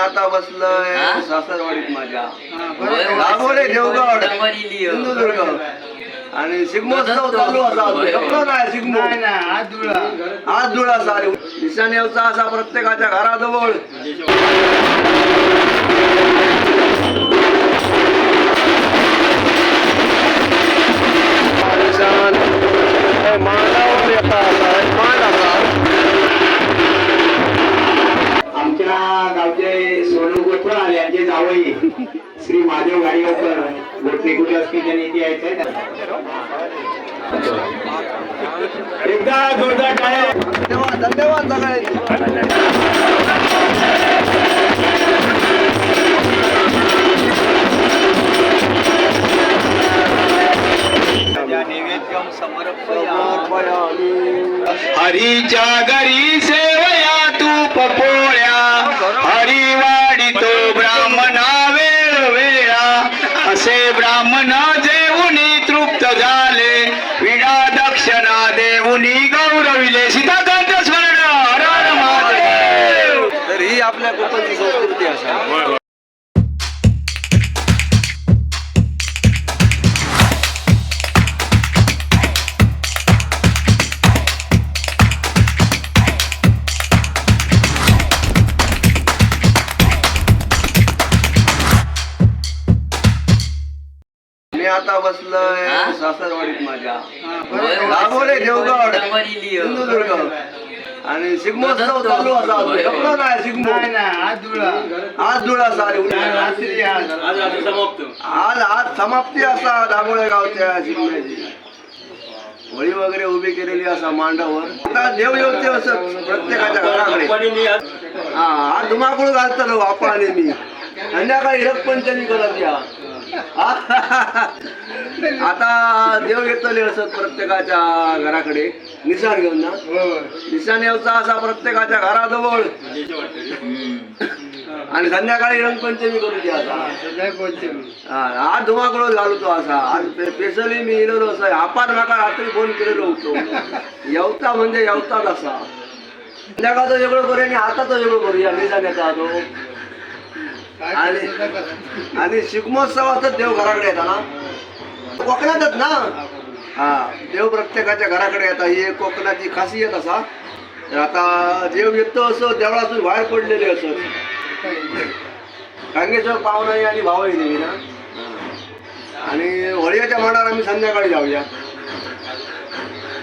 आता बसलोय. हा? सासरवाडीत माझ्या. दाभोळे देवगड. हो. सिंधुदुर्ग. आणि शिगमोत्सव चालू असा. होय, होय. संपला नाही शिगमो आज धुळा सारी. निशाणेवचा असा प्रत्येकाच्या घराजवळ. हे येतात. आमच्या गावचे सोनू यांचे जावई. श्री महादेव गाडीवकर. गोठणे कुठे असतील त्यांनी इथे एकदा जोरदार टाळ्या. धन्यवाद धन्यवाद हरीच्या घरी सेवया तूप पोळ्या हरी वाढितो ब्राह्मणा वेळ वेळा असे ब्राह्मण जेवुनी तृप्त झाले विडा दक्षिणा देऊनी गौरविले सीताकांत बसलोय. हा? सासरवाडीत माझ्या. दाभोळे देवगड. सिंधुदुर्ग. आणि शिगमोत्सव चालू असा. संपला नाही शिगमो आज धुळा. सारी आज आज. समाप्ती. असा दाभोळे गावच्या शिगम्याची होळी वगैरे उभी केलेली असा मांडावर. आता देव येवते असत प्रत्येकाच्या घराकडे. हा आज धुमाकूळ घालतलो बापा आणि मी. संध्याकाळी रथपंचमी करत या. आता देव येतले असत प्रत्येकाच्या घराकडे. निशाण घेऊन ना? निशाण येवचा असा प्रत्येकाच्या घराजवळ. आणि संध्याकाळी रंगपंचमी करू ती आता आज धुमाकूळ घालू तो असा. आज स्पेशली मी इलेलो असा. आपण माका रात्री फोन केलेलो होतो. येवता म्हणजे येवताच असा. संध्याकाळचं वेगळं करूया आणि आताचं वेगळं करूया निशाण्याचा तो. आणि आणि शिगमोत्सवातच देव घराकडे येतात ना कोकणातच ना? हा देव प्रत्येकाच्या घराकडे येतात ही एक कोकणाची खासियत असा. आता देव येतो असं देवळातून बाहेर पडलेले असत कांगेश्वर पाहुणा आणि भावही देवी ना? आणि होळीच्या मांडावर आम्ही संध्याकाळी जाऊया.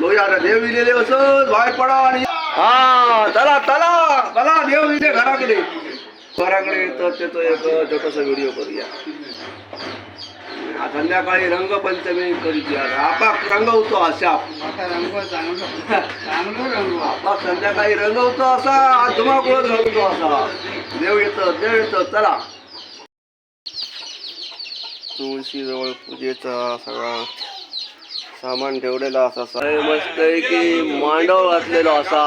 बघूया आता देव इलेले असं बाहेर पडा आणि हा चला चला. चला देव इले घराकडे. घराकडे येतं त्याचं एक छोटासा व्हिडिओ करूया. संध्याकाळी रंगपंचमी करूया आपा रंगवतो अशा आपा संध्याकाळी रंगवतो असा आज धुमाकुळत घालतो असा. देव येतं देव येतं चला. तुळशी जवळ पूजेचा सगळा सामान ठेवलेला असा. सगळे मस्त आहे की मांडव घातलेला असा.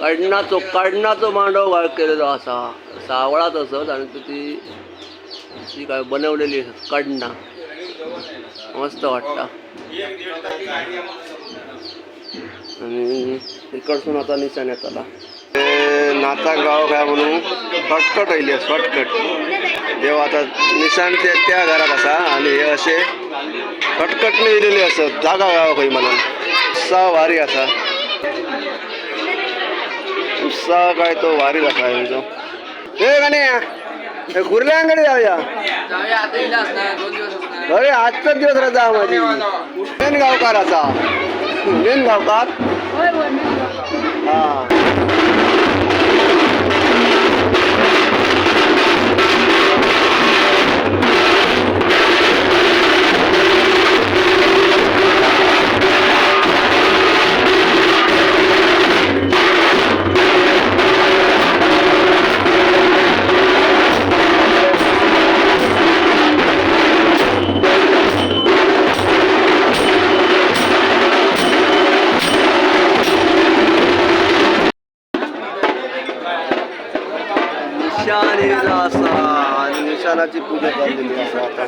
कडणाचो कडणाचो मांडव वाळ केलेलो असा. सावळात असत आणि ती ती काय बनवलेली कडणा मस्त वाटता आणि इकडसून आता निशाण्यात आला नाचा गाव काय म्हणून भटकट राहिली भटकट. देव आता निशाण ते त्या घरात असा आणि हे असे शॉर्टकटने दिलेले असत जागा गाव काही म्हणून. सा भारी असा. उत्साह काय तो भारी असा यांचो हे गाणे हे कुर्ल्यांकडे जाऊया. जाऊया अरे आजचाच दिवस रजा माझी. मेन गावकार. असा मेन गावकार. हा. निशाणीला असा. आणि निशाणाची पूजा चाललेली असा आता.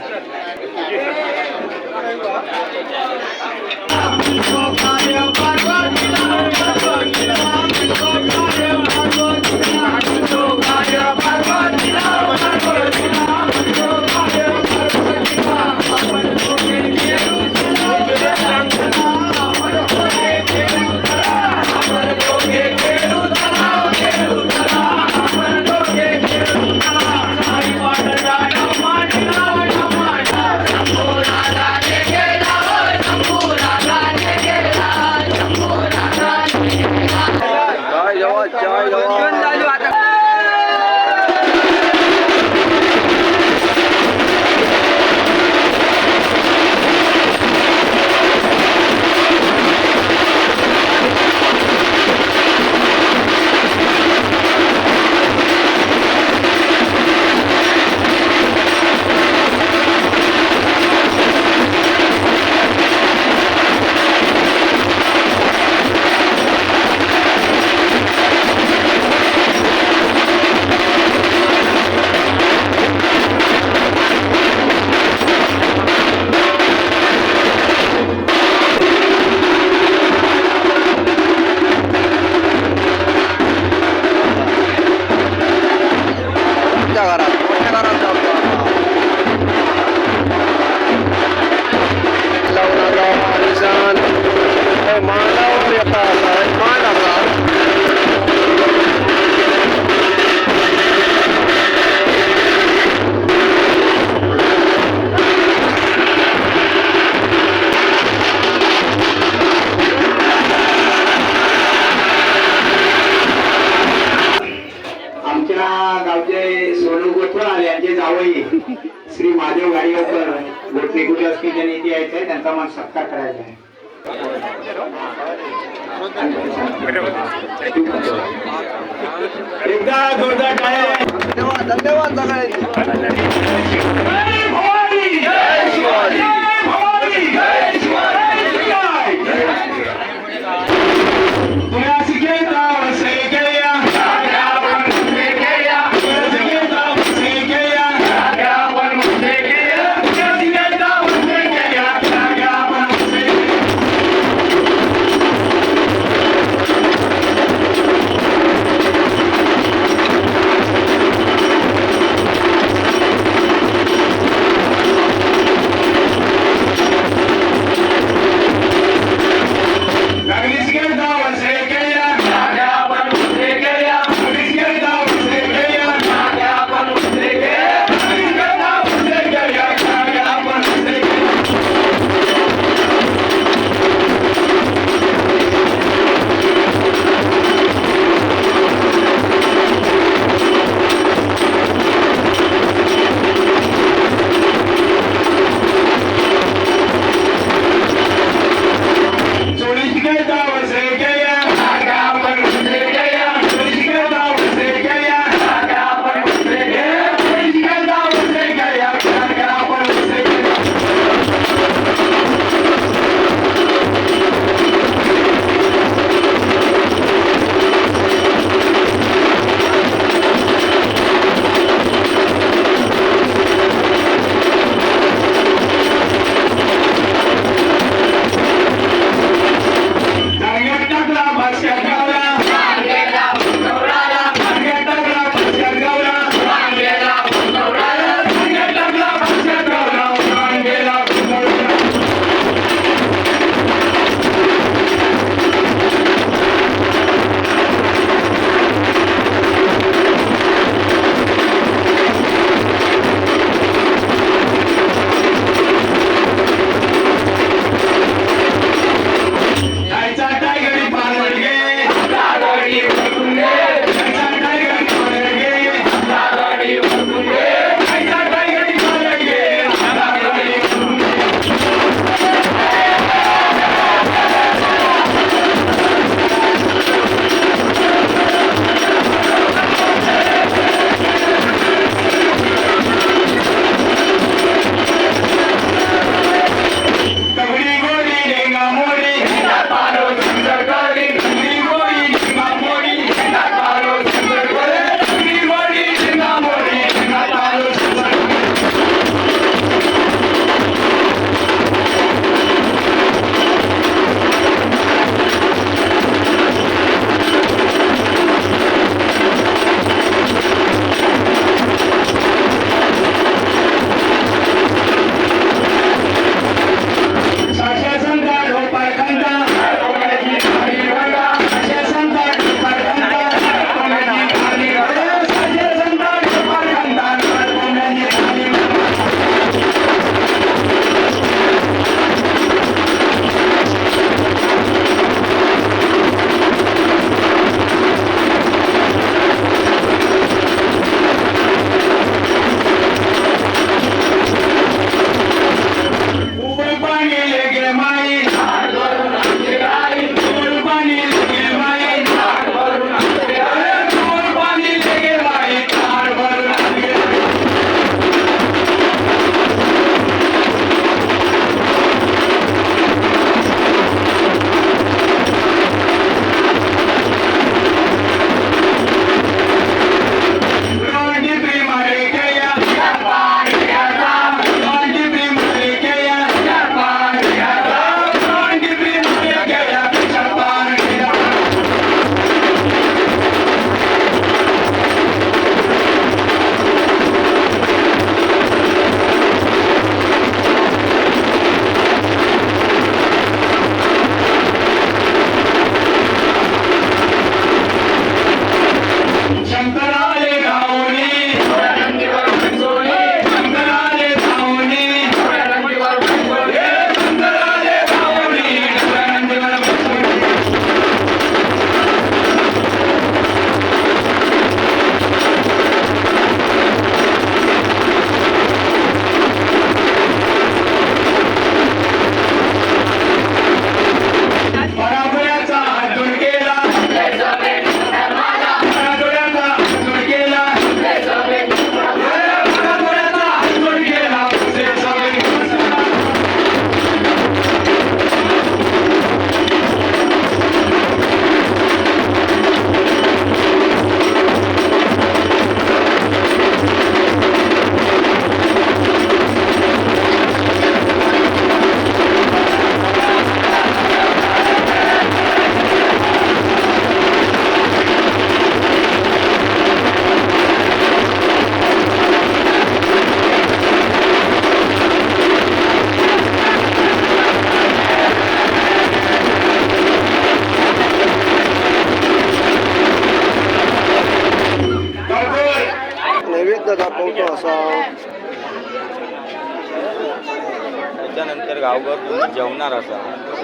जेवणार असा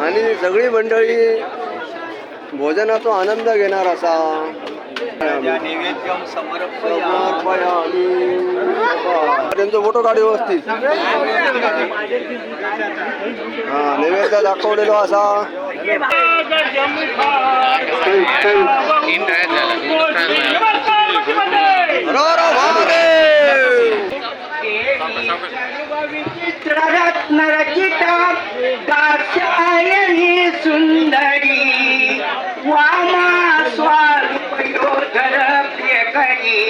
आणि सगळी मंडळी भोजनाचा आनंद घेणार असा. त्यांचा फोटो काढ व्यवस्थित. हा नैवेद्य दाखवलेलो असा हर महादेव रत्नरचिता दाक्षायणी सुंदरी वामा स्वारूपयोधर प्रियकरी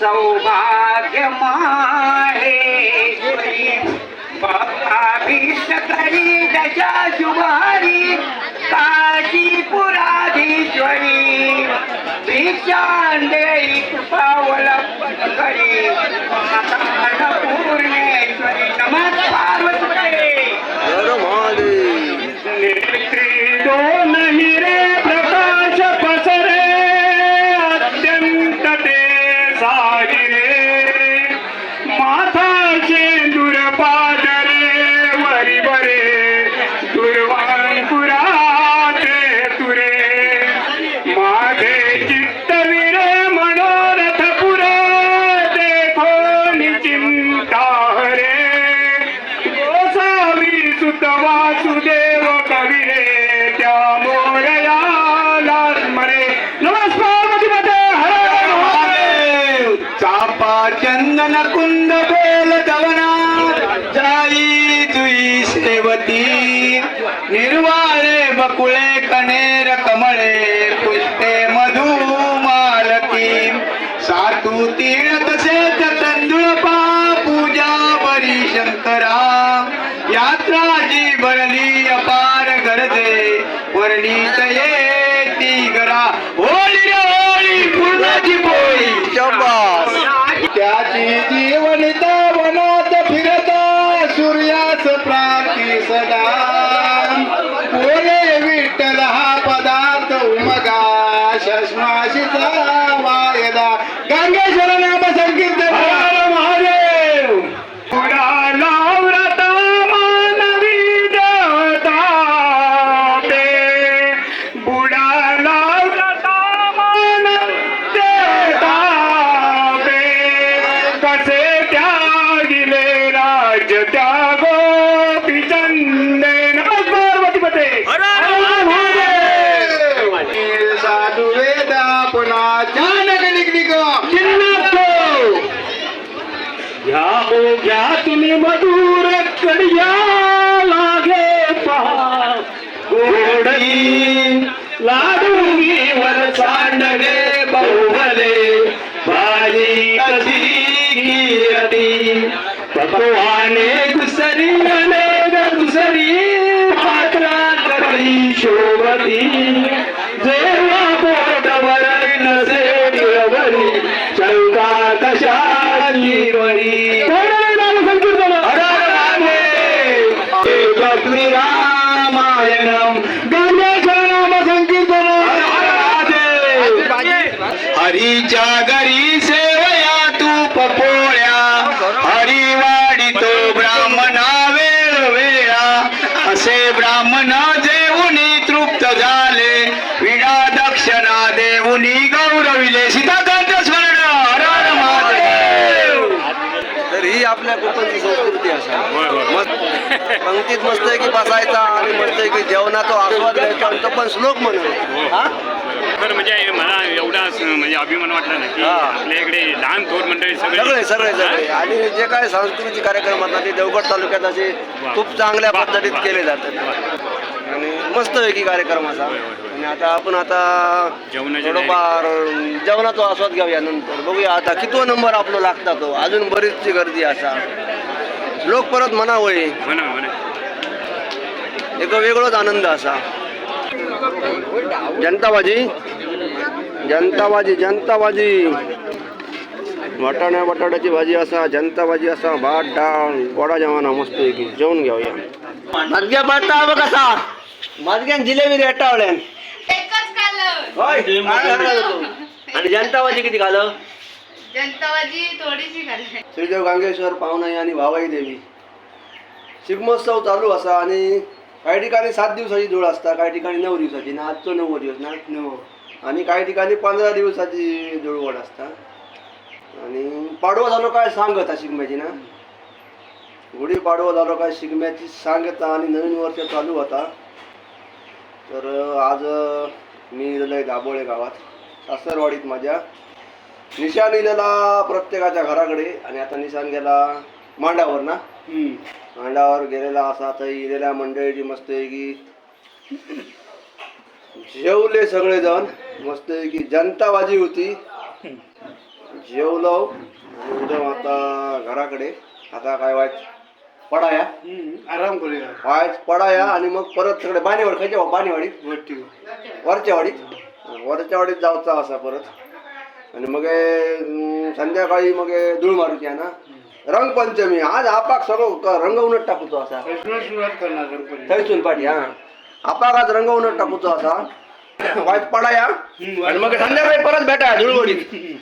सौभाग्य माहेश्वरी भक्ताभीष्टकरी दशा शुभारी भिक्षांदेई कृपावलंबन करी माता पूर्णेश्वरी नमः पार्वती कुळे कणेर कमळे पुष्पे मधुमालती सातू तीळ तसेच तंदुळ पा पूजा बरी शंकरा. यात्रा जी भरली अपार गरजे वर्णित येती बुडाला व्रता गिरती पकवाने दुसरी अनेक दुसरी पात्रा करी शोभती. जेव्हा पोटवर नसे शंका कशाची वरी. संकीर्तन रामायणम गंगेश्वर नाम संकीर्तन हरीच्या घरी सेवया तूप पोळ्या हरिवाडी तो ब्राह्मणा वेळ वेळा असे ब्राह्मण देऊनी तृप्त झाले. विडा दक्षिणा देऊनी गौरविले. सीताकांत स्मरण. तर ही आपल्या कोकणची संस्कृती असा पंक्तीत मस्त आहे की बसायचा आणि मस्त आहे की जेवणाचा आस्वाद घ्यायचा तो पण श्लोक म्हणून. तर म्हणजे मला एवढा म्हणजे अभिमान वाटला ना की हा. आपल्या इकडे लहान थोर मंडळी सगळे सगळे सगळे सगळे. आणि जे काय सांस्कृतिक कार्यक्रम असतात ते देवगड तालुक्यात असे खूप चांगल्या पद्धतीत केले जातात. आणि मस्त पैकी कार्यक्रम असा. आणि आता आपण आता जेवणाच्या थोडंफार जेवणाचा आस्वाद घेऊया नंतर. बघूया आता कितवा नंबर आपला लागता तो. अजून बरीचशी गर्दी असा. लोक परत म्हणा होय म्हणा म्हणा. एक वेगळोच आनंद असा. जनताबाजी जनताबाजी जनताबाजी. वाटाण्या बटाट्याची भाजी असा जनताबाजी असा. भात डाळ गोडा जेवण मस्त पैकी. जेवण घेऊया मजग्या पडता बघ कसा. मजग्यान जिलेबी रेटावल्यान? आणि जनताबाजी किती खालं जनतावाजी थोडीशी श्रीदेव गांगेश्वर पाहुणाई आणि भावाई देवी. शिगमोत्सव चालू असा आणि काही ठिकाणी सात दिवसाची धूळ असता काही ठिकाणी नऊ दिवसाची. ना आजचो नऊ दिवस ना नऊ आणि काही ठिकाणी पंधरा दिवसाची धुळवड असता आणि पाडवा झालो काय सांगत हा शिगम्याची ना? गुढी पाडवा झालो काय शिगम्याची सांगता आणि नवीन वर्ष चालू होता. तर आज मी इलेलो दाबोळे गावात सासरवाडीत माझ्या. निशाण इलेला प्रत्येकाच्या घराकडे आणि आता निशाण गेला मांडावर ना? मांडावर गेलेला असा तर इलेल्या मंडळीची मस्त की जेवले सगळेजण. मस्त की जनताबाजी होती. जेवलो. उद्या आता घराकडे. आता काय वाईट पडाया. आराम करूया. वायच पडाया आणि मग परत सगळे बाणेवाडी. खायच्या बाणेवाडीत? वरच्या वाडीत वरच्या वाडीत जायचा असा परत. आणि मग संध्याकाळी मग धूळ मारूची ना. रंगपंचमी. आज आपाक सगळं रंगवूनच टाकूचो असा. सुरुवात करणार गणपती थंयसून पाठी हा. आपाक आज रंगवूनच टाकूचो असा. वायच पडाया आणि मग संध्याकाळी परत भेटा धुळवडीत